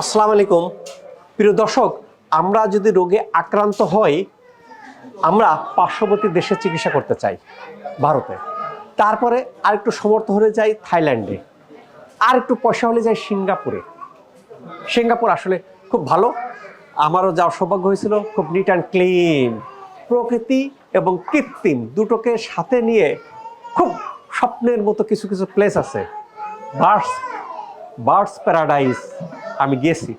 আসসালামু আলাইকুম। প্রিয় দর্শক, আমরা যদি রোগে আক্রান্ত হই, আমরা পার্শ্ববর্তী দেশে চিকিৎসা করতে চাই, ভারতে। তারপরে আর একটু সমর্থ হলে যাই থাইল্যান্ডে। আর একটু পয়সা হলে যাই সিঙ্গাপুরে। সিঙ্গাপুর আসলে খুব ভালো। আমারও যাওয়ার সৌভাগ্য হয়েছিল, খুব নিট অ্যান্ড ক্লিন। প্রকৃতি এবং কৃত্রিম দুটোকে সাথে নিয়ে খুব স্বপ্নের মতো কিছু কিছু প্লেস আছে। Birds birds paradise. আমি গেছি।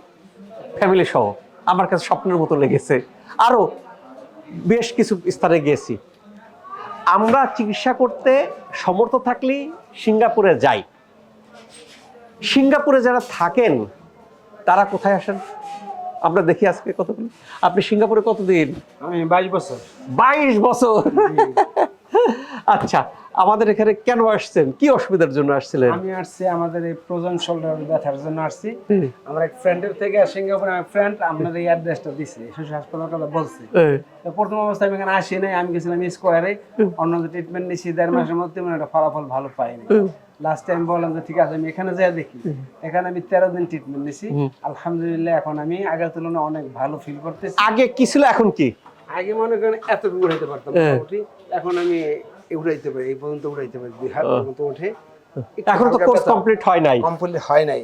ফ্যামিলি সহ। আমার কাছে স্বপ্নের মতো লেগেছে। আরও বেশ কিছু স্থানে গিয়েছি আমরা চিকিৎসা করতে সমর্থ থাকলেই সিঙ্গাপুরে যাই। সিঙ্গাপুরে যারা থাকেন তারা কোথায় আসেন? আমরা দেখি আজকে কতগুলো। আপনি সিঙ্গাপুরে কতদিন? আমি বাইশ বছর। বাইশ বছর। আচ্ছা আমাদের এখানে কেন আসছেন? কি অসুবিধার জন্য আসছিলেন? আমি আসছি আমাদের এই প্রোজন শোল্ডার ব্যথার জন্য আসছি। আমার এক ফ্রেন্ডের থেকে সিঙ্গাপুরে আমার ফ্রেন্ড আপনার এই অ্যাড্রেসটা দিছে শিশু হাসপাতাল কথা বলছে। তো প্রথম অবস্থায় আমি এখানে আসি নাই আমি গেছিলাম স্কোয়ারে অন্য ট্রিটমেন্ট নিয়েছি দেড় মাসের মধ্যে মানে একটা ফলাফল ভালো পাইনি। লাস্ট টাইম বললাম যে ঠিক আছে আমি এখানে যাই দেখি। এখানে আমি তেরো দিন ট্রিটমেন্ট নিয়েছি আলহামদুলিল্লাহ এখন আমি আগের তুলনায় অনেক ভালো ফিল করতেছি। আগে কি ছিল এখন কি? আগে মনে করেন এতটুকু উঠাইতে পারতাম হ্যাঁ। এখন আমি উঠাইতে পারি এই পর্যন্ত উঠাইতে পারি দুই হাত পর্যন্ত উঠে এখন তো কোর্স কমপ্লিট হয় নাই। কমপ্লিট হয় নাই।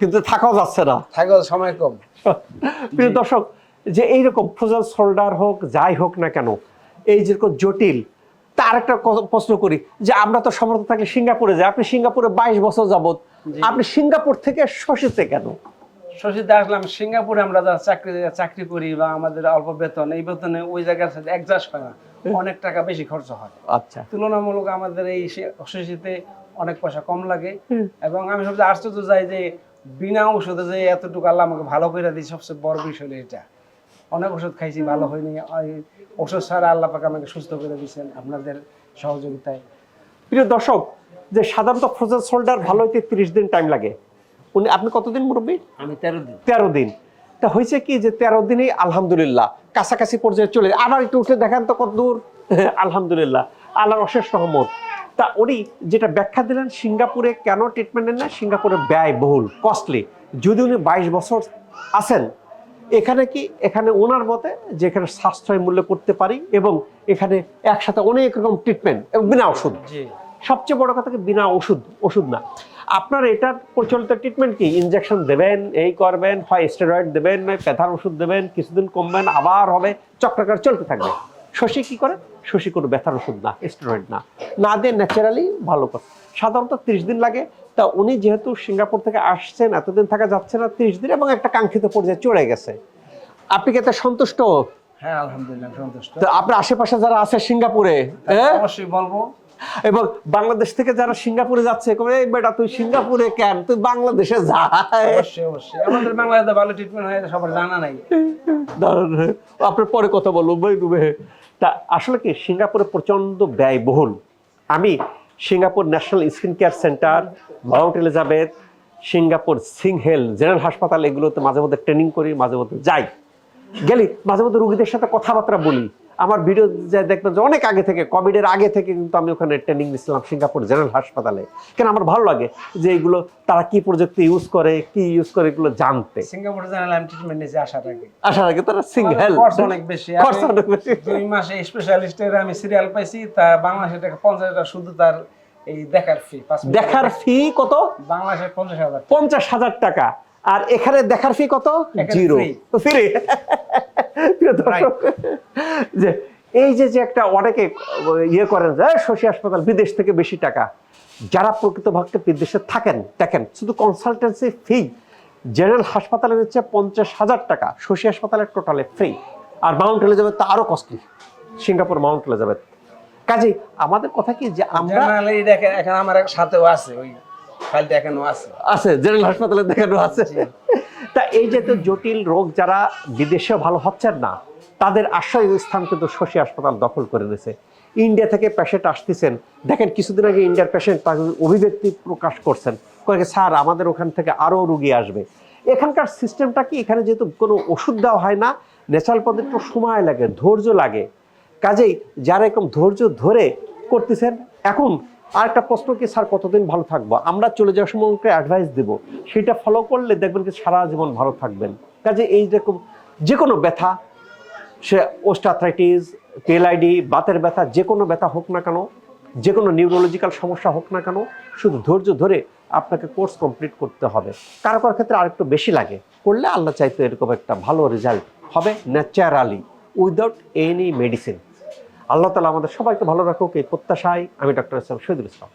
কিন্তু থাকাও যাচ্ছে না। থাকে সময় কম। প্রিয় দর্শক যে এইরকম ফ্রোজেন শোল্ডার হোক যাই হোক না কেন এই যেরকম জটিল তার একটা প্রশ্ন করি যে আমরা তো সমর্থ থাকলে সিঙ্গাপুরে যাই আপনি সিঙ্গাপুরে বাইশ বছর যাবত আপনি সিঙ্গাপুর থেকে শশীতে কেন? শশীতে আসলাম সিঙ্গাপুরে আমরা যা চাকরি চাকরি করি বা আমাদের অল্প বেতন এই বেতনে ওই জায়গার সাথে অ্যাডজাস্ট হয় না। অনেক টাকা বেশি খরচ হয়। আচ্ছা। তুলনামূলক আমাদের এই শশীতে অনেক পয়সা কম লাগে। এবং আমি সবচেয়ে আশ্চর্য যাই যে বিনা ওষুধে যে এতটুকু আল্লাহ আমাকে ভালো করে দিই সবচেয়ে বড় বিষয় এটা। অনেক ওষুধ খাইছি ভালো হয়নি। ওই ওষুধ ছাড়া আল্লাহ পাকে আমাকে সুস্থ করে দিয়েছেন আপনাদের সহযোগিতায়। প্রিয় দর্শক যে সাধারণত ফ্রোজেন শোল্ডার ভালো হইতে তিরিশ দিন টাইম লাগে। উনি আপনি কতদিন মুরব্বী? আমি তেরো দিন। তেরো দিন। তা হয়েছে কি যে তেরো দিনেই আলহামদুলিল্লাহ কাছাকাছি পর্যায়ে চলে আবার একটু উঠে দেখেন তো কত দূর। আলহামদুলিল্লাহ আল্লাহর অশেষ রহমত। তা উনি যেটা ব্যাখ্যা দিলেন সিঙ্গাপুরে কেন ট্রিটমেন্ট নেন না? সিঙ্গাপুরে ব্যয় বহুল কস্টলি যদি উনি বাইশ বছর আছেন এখানে কি এখানে ওনার মতে যে এখানে সাশ্রয় মূল্য করতে পারি এবং এখানে একসাথে অনেক রকম ট্রিটমেন্ট এবং বিনা ওষুধ। সবচেয়ে বড় কথা কি বিনা ওষুধ ওষুধ না। আপনার এটার প্রচলিত ট্রিটমেন্ট কি? ইনজেকশন দেবেন এই করবেন হয় স্টেরয়েড দেবেন নয় ব্যথার ওষুধ দেবেন কিছুদিন কমবেন আবার হবে চক্রাকার চলতে থাকবে। শশী কি করে? শশী কোনো ব্যথার ওষুধ না স্টেরয়েড না। না দিয়ে ন্যাচারালি ভালো করে। সাধারণত ত্রিশ দিন লাগে। তা উনি যেহেতু সিঙ্গাপুর থেকে আসছেন এতদিন থাকা যাচ্ছে না ত্রিশ দিন এবং একটা কাঙ্ক্ষিত পর্যায়ে চলে গেছে। আপনি কি এতে সন্তুষ্ট? হ্যাঁ আলহামদুলিল্লাহ সন্তুষ্ট। তো আপনার আশেপাশে যারা আছে সিঙ্গাপুরে হ্যাঁ? অবশ্যই বলব এবং বাংলাদেশ থেকে যারা সিঙ্গাপুরে যাচ্ছে কবে বেটা তুই সিঙ্গাপুরে কেন? তুই বাংলাদেশে যা। অবশ্যই অবশ্যই। আমাদের বাংলাদেশে ভালো ট্রিটমেন্ট হয় সবার জানা নাই। দাঁড়ান, আপনার পরে কথা বলব ভাই ডুবে তা আসলে কি সিঙ্গাপুরে প্রচণ্ড ব্যয়বহুল। আমি Singapore national skin care centre mount Elizabeth Singapore সিংহেল general হাসপাতাল এগুলোতে মাঝে মধ্যে ট্রেনিং করি মাঝে মধ্যে যাই। গেলি মাঝে মধ্যে রুগীদের সাথে কথাবার্তা বলি। আমার ভিডিও যা দেখবেন যে অনেক আগে থেকে কোভিডের আগে থেকে কিন্তু আমি ওখানে ট্রেনিং নিয়েছিলাম সিঙ্গাপুর জেনারেল হাসপাতালে। কেন আমার ভালো লাগে যে এগুলো তারা কি প্রযুক্তি ইউজ করে কি ইউজ করে এগুলো জানতে। সিঙ্গাপুরে জানালে আমি ট্রিটমেন্ট নিয়েছি আসার আগে। আসার আগে তারা সিংহেল খরচ অনেক বেশি। খরচ অনেক বেশি। দুই মাসে স্পেশালিস্টের আমি সিরিয়াল পাইছি তা বাংলাদেশে টাকা পঞ্চাশ টাকা শুধু তার এই দেখার ফি দেখার ফি কত? বাংলাদেশে পঞ্চাশ হাজার পঞ্চাশ হাজার টাকা। আর এখানে দেখার ফি কত? জিরো যে এই যে যে একটা অনেকে ইয়ে করেন যে শশী হাসপাতাল বিদেশ থেকে বেশি টাকা। যারা প্রকৃত ভক্তে বিদেশে থাকেন দেখেন শুধু কনসালটেন্সি ফি জেনারেল হাসপাতালে হচ্ছে পঞ্চাশ হাজার টাকা শশী হাসপাতালের টোটালে ফ্রি আর মাউন্ট এলিজাবেথ তো আরও কস্টলি সিঙ্গাপুর মাউন্ট এলিজাবেথ কাজেই আমাদের কথা কি যে আমরা দেখেন এখন আমার সাথেও আছে ওই ফাইলটা এখনও আছে। আছে জেনারেল হাসপাতালে দেখানো আছে। তা এই যে জটিল রোগ যারা বিদেশে ভালো হচ্ছেন না, তাদের আশ্রয় স্থান কিন্তু শশী হাসপাতাল দখল করে দিয়েছে ইন্ডিয়া থেকে পেশেন্ট আসতেছেন। দেখেন, কিছুদিন আগে ইন্ডিয়ার পেশেন্ট তার অভিব্যক্তি প্রকাশ করছেন। কয়েক স্যার, আমাদের ওখান থেকে আরও রুগী আসবে। এখানকার সিস্টেমটা কি? এখানে যেহেতু কোনো ওষুধ দেওয়া হয় না ন্যাচারাল একটু সময় লাগে, ধৈর্য লাগে। কাজেই যারা এরকম ধৈর্য ধরে করতেছেন, এখন আর একটা প্রশ্ন কি, স্যার, কতদিন ভালো থাকব? আমরা চলে যাওয়ার সময় ওকে অ্যাডভাইস দেবো। সেটা ফলো করলে দেখবেন কি সারা জীবন ভালো থাকবেন। কাজে এই রকম যে কোনো ব্যথা, সে ওস্টাথ্রাইটিস পেলাইডি বাতের ব্যথা যে কোনো ব্যথা হোক না কেন যে কোনো নিউরোলজিক্যাল সমস্যা হোক না কেন, শুধু ধৈর্য ধরে আপনাকে কোর্স কমপ্লিট করতে হবে। কারও কারও ক্ষেত্রে আরেকটু বেশি লাগে। করলে আল্লাহ চাইতো এরকম একটা ভালো রেজাল্ট হবে naturally without any medicine Allah তালা আমাদের সবাইকে ভালো রাখুক এই প্রত্যাশায় আমি ডক্টর ইসলাম শহীদুল ইসলাম।